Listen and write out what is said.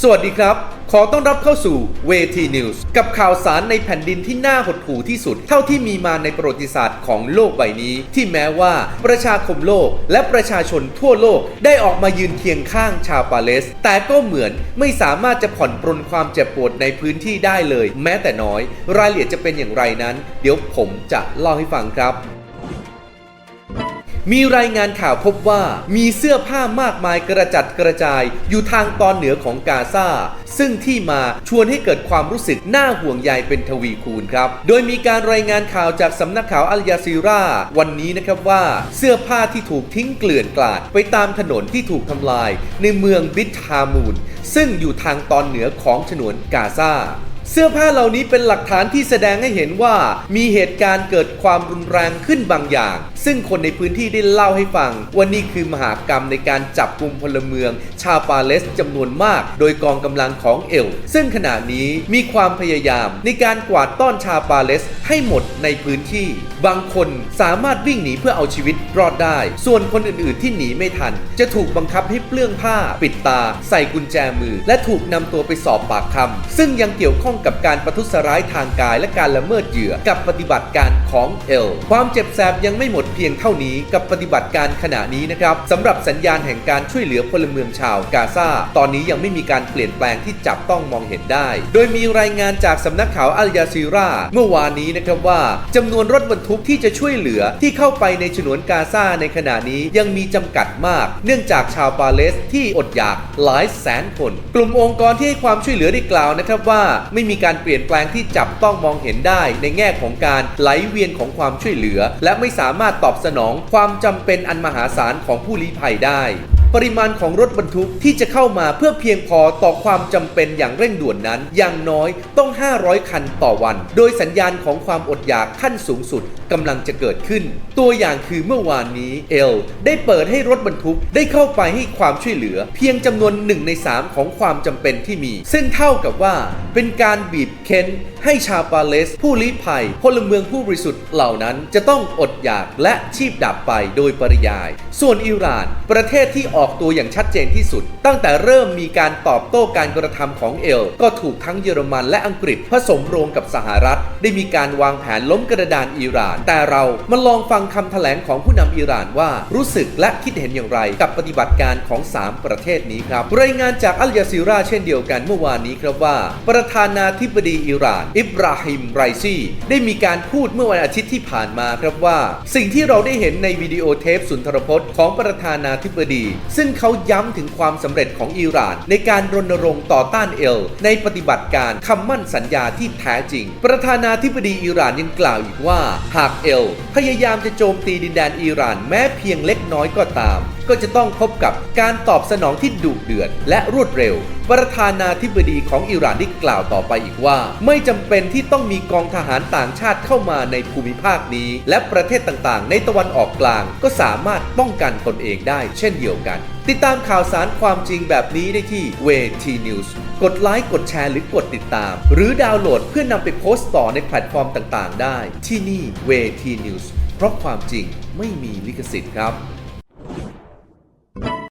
สวัสดีครับ ขอต้อนรับเข้าสู่เวทีนิวส์กับข่าวสารในแผ่นดินที่น่าหดหู่ที่สุด เท่าที่มีมาในประวัติศาสตร์ของโลกใบนี้ ที่แม้ว่าประชาคมโลกและประชาชนทั่วโลกได้ออกมายืนเคียงข้างชาวปาเลส แต่ก็เหมือนไม่สามารถจะผ่อนปรนความเจ็บปวดในพื้นที่ได้เลย แม้แต่น้อย รายละเอียดจะเป็นอย่างไรนั้น เดี๋ยวผมจะเล่าให้ฟังครับ มีรายงานข่าวพบว่ามีเสื้อผ้ามากมายกระจัดกระจายอยู่ทางตอนเหนือของกาซาซึ่งที่มาชวนให้เกิดความรู้สึกน่าห่วงใยเป็นทวีคูณครับ โดยมีการรายงานข่าวจากสำนักข่าวอัลยาซีรา วันนี้นะครับว่า เสื้อผ้าที่ถูกทิ้งเกลื่อนกลาด ไปตามถนนที่ถูกทำลาย ในเมืองบิทฮามูนซึ่งอยู่ทางตอนเหนือของฉนวนกาซา เสื้อผ้าเหล่านี้เป็นหลักฐานที่แสดงให้เห็นว่ามีเหตุการณ์เกิดความรุนแรงขึ้นบางอย่าง ซึ่งคนในพื้นที่ได้เล่าให้ฟังว่านี่คือมหากรรมในการจับกลุ่มพลเมือง ชาวปาเลสจำนวนมาก โดยกองกำลังของเอล ซึ่งขณะนี้มีความพยายามในการกวาดต้อนชาวปาเลสให้หมดในพื้นที่ บางคนสามารถวิ่งหนีเพื่อเอาชีวิตรอดได้ ส่วนคนอื่นๆที่หนีไม่ทัน จะถูกบังคับให้เปลื้องผ้า ปิดตา ใส่กุญแจมือ และถูกนำตัวไปสอบปากคำซึ่งยังเกี่ยวข้องกับการประทุษร้ายทางกายและการละเมิดเหยื่อกับปฏิบัติการของเอล ความเจ็บแสบยังไม่หมดเพียงเท่านี้กับปฏิบัติการขณะนี้นะครับสำหรับสัญญาณแห่งการช่วยเหลือพลเมืองชาวกาซาตอนนี้ยังไม่มีการเปลี่ยนแปลงที่จับต้องมองเห็นได้ โดยมีรายงานจากสำนักข่าวอัลยาซีราเมื่อวานนี้นะครับว่าจำนวนรถบรรทุกที่จะช่วยเหลือที่เข้าไปในฉนวนกาซาในขณะนี้ยังมีจำกัดมาก เนื่องจากชาวปาเลสที่อดอยากหลายแสนคน กลุ่มองค์กรที่ให้ความช่วยเหลือได้กล่าวนะครับว่าไม่มีการเปลี่ยนแปลงที่จับต้องมองเห็นได้ในแง่ของการไหลเวียนของความช่วยเหลือ และไม่สามารถตอบสนองความจำเป็นอันมหาศาลของผู้ลี้ภัยได้ ปริมาณของรถบรรทุกที่จะเข้ามาเพื่อเพียงพอต่อความจำเป็นอย่างเร่งด่วนนั้น อย่างน้อยต้อง 500 คันต่อวัน โดยสัญญาณของความอดอยากขั้นสูงสุดกำลังจะเกิดขึ้น ตัวอย่างคือเมื่อวานนี้เอลได้เปิดให้รถบรรทุกได้เข้าไปให้ความช่วยเหลือ เพียงจำนวนหนึ่งใน3 ของความจำเป็นที่มี ซึ่งเท่ากับว่า เป็นการบีบเค้น ให้ชาวปาเลส ผู้ลี้ภัย พลเมืองผู้บริสุทธิ์เหล่านั้นจะต้องอดอยากและชีพดับไปโดยปริยาย ส่วนอิหร่าน ประเทศที่ออกอกตัวอย่างชัดเจนที่สุด ตั้งแต่เริ่มมีการตอบโต้การกระทำของเอล ก็ถูกทั้งเยอรมันและอังกฤษผสมโรงกับสหรัฐ ได้มีการวางแผนล้มกระดานอิหร่าน แต่เรามาลองฟังคำแถลงของผู้นำอิหร่านว่ารู้สึกและคิดเห็นอย่างไร กับปฏิบัติการของ 3 ประเทศนี้ครับรายงานจากอัลยาซีราเช่นเดียวกันเมื่อวานนี้ครับว่า ประธานาธิบดีอิหร่าน อิบราฮิมไรซีได้มีการพูดเมื่อวันอาทิตย์ที่ผ่านมาครับว่า สิ่งที่เราได้เห็นในวิดีโอเทปสุนทรพจน์ของประธานาธิบดีซึ่งเขาย้ำถึงความสำเร็จของอิหร่าน ในการรณรงค์ต่อต้านเอล ในปฏิบัติการคำมั่นสัญญาที่แท้จริง ประธานาธิบดีอิหร่านยังกล่าวอีกว่า หากเอล พยายามจะโจมตีดินแดนอิหร่านแม้เพียงเล็กน้อยก็ตามก็จะต้องพบกับการตอบสนองที่ดุเดือดและรวดเร็ว ประธานาธิบดีของอิหร่านได้กล่าวต่อไปอีกว่า ไม่จำเป็นที่ต้องมีกองทหารต่างชาติเข้ามาในภูมิภาคนี้ และประเทศต่างๆ ในตะวันออกกลาง ก็สามารถป้องกันตนเองได้ เช่นเดียวกัน ติดตามข่าวสารความจริงแบบนี้ได้ที่เวทีนิวส์กดไลค์กดแชร์หรือกดติดตาม หรือดาวน์โหลดเพื่อนำไปโพสต์ต่อในแพลตฟอร์มต่างๆ ได้ ที่นี่เวทีนิวส์เพราะความจริงไม่มีลิขสิทธิ์ครับ